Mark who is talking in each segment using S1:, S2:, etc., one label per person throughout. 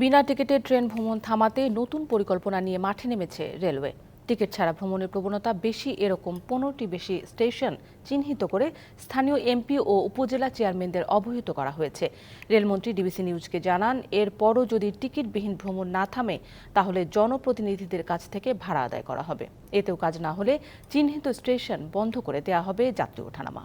S1: বিনা টিকিটে ট্রেন ভ্রমণ থামাতে নতুন পরিকল্পনা নিয়ে মাঠে নেমেছে রেলওয়ে। টিকিট ছাড়া ভ্রমণের প্রবণতা বেশি এরকম পনেরোটি বেশি স্টেশন চিহ্নিত করে স্থানীয় এমপি ও উপজেলা চেয়ারম্যানদের অবহিত করা হয়েছে। রেলমন্ত্রী ডিবিসি নিউজকে জানান, এরপরও যদি টিকিটবিহীন ভ্রমণ না থামে, তাহলে জনপ্রতিনিধিদের কাছ থেকে ভাড়া আদায় করা হবে। এতেও কাজ না হলে চিহ্নিত স্টেশন বন্ধ করে দেওয়া হবে যাত্রী ওঠানামা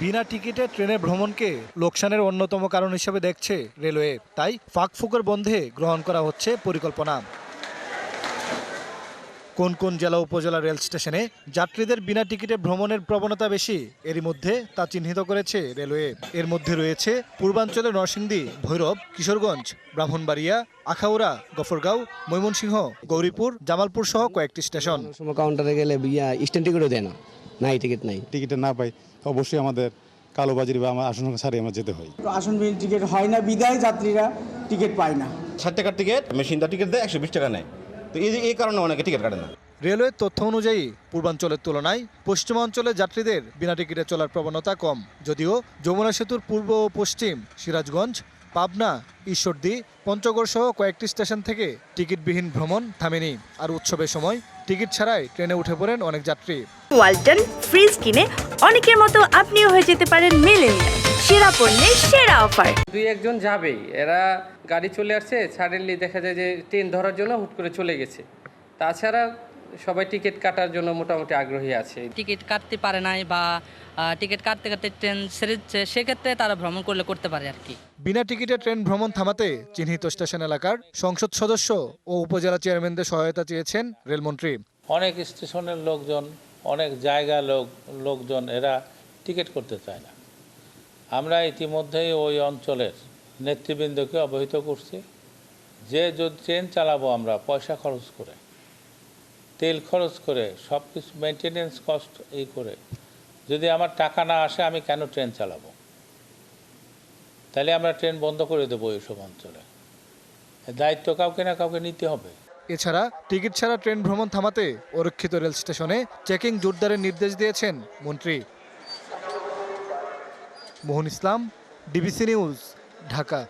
S2: বিনা টিকিটে ট্রেনে ভ্রমণকে লোকসানের অন্যতম কারণ হিসেবে দেখছে রেলওয়ে। তাই ফাঁকফুকের বন্ধে গ্রহণ করা হচ্ছে পরিকল্পনা। কোন কোন জেলা উপজেলা রেল স্টেশনে যাত্রীদের বিনা টিকিটে ভ্রমণের প্রবণতা বেশি, এরই মধ্যে তা চিহ্নিত করেছে রেলওয়ে। এর মধ্যে রয়েছে পূর্বাঞ্চলের নরসিংদী, ভৈরব, কিশোরগঞ্জ, ব্রাহ্মণবাড়িয়া, আখাউড়া, গফরগাঁও, ময়মনসিংহ, গৌরীপুর জামালপুর সহ কয়েকটি স্টেশন।
S3: কাউন্টারে গেলে স্ট্যান্ড টিকিটও দেয় না। নাই টিকিট নাই।
S4: টিকিটে না পাই অবশ্যই আমাদের কালোবাজির বা আমার আসন ছাড়িয়ে আমার যেতে হয়।
S5: আসনবিহীন টিকিট হয় না বিদায় যাত্রীরা টিকিট পায় না।
S6: ষাট টাকার টিকিট মেশিনটা টিকিট দেয় একশো বিশ টাকা নেয়। তো এই এই কারণে অনেকে টিকিট কাটে না।
S2: রেলওয়ের তথ্য অনুযায়ী পূর্বাঞ্চলের তুলনায় পশ্চিমাঞ্চলে যাত্রীদের বিনা টিকিটে চলার প্রবণতা কম। যদিও যমুনা সেতুর পূর্ব ও পশ্চিম সিরাজগঞ্জ পাবনা ঈশ্বরদী পঞ্চগড় সহ কয়েকটি স্টেশন থেকে টিকিটবিহীন ভ্রমণ থামেনি। আর উৎসবের সময় টিকিট ছাড়াই ট্রেনে উঠে পড়েন অনেক যাত্রী।
S7: ওয়ালটন ফ্রিজ কিনে অনেকের মতো আপনিও হয়ে যেতে পারেন মেলেনিয়া সেরা পণ্যের সেরা অফার।
S8: দুই একজন যাবেই এরা গাড়ি চলে আসছে সাডেনলি দেখা যায় যে ট্রেন ধরার জন্য হুট করে চলে গেছে। তাছাড়া সবাই টিকিট কাটার জন্য মোটামুটি আগ্রহী আছে।
S9: টিকিট কাটতে পারে নাই বা টিকিট কাটতে কাটতে ট্রেন সেরেছে সেক্ষেত্রে তারা ভ্রমণ করলে করতে পারে আর কি।
S2: বিনা টিকিটে ট্রেন ভ্রমণ থামাতে চিহ্নিত স্টেশন এলাকার সংসদ সদস্য ও উপজেলা চেয়ারম্যানদের সহায়তা চেয়েছেন রেলমন্ত্রী।
S10: অনেক স্টেশনের লোকজন অনেক জায়গা লোক লোকজন এরা টিকিট করতে চায় না। আমরা ইতিমধ্যেই ওই অঞ্চলের নেতৃবৃন্দকে অবহিত করছি। যে যদি ট্রেন চালাবো আমরা পয়সা খরচ করে। তেল খরচ করে, সব কিছু মেনটেনেন্স কস্ট এই করে, যদি আমার টাকা না আসে, আমি কেন ট্রেন চালাবো? তাহলে আমরা ট্রেন বন্ধ করে দেবো এইসব অঞ্চলে। দায়িত্ব কাউকে না কাউকে নিতে হবে।
S2: এছাড়া টিকিট ছাড়া ট্রেন ভ্রমণ থামাতে অরক্ষিত রেল স্টেশনে চেকিং জোরদারের নির্দেশ দিয়েছেন মন্ত্রী। Mohan Islam DBC news, Dhaka.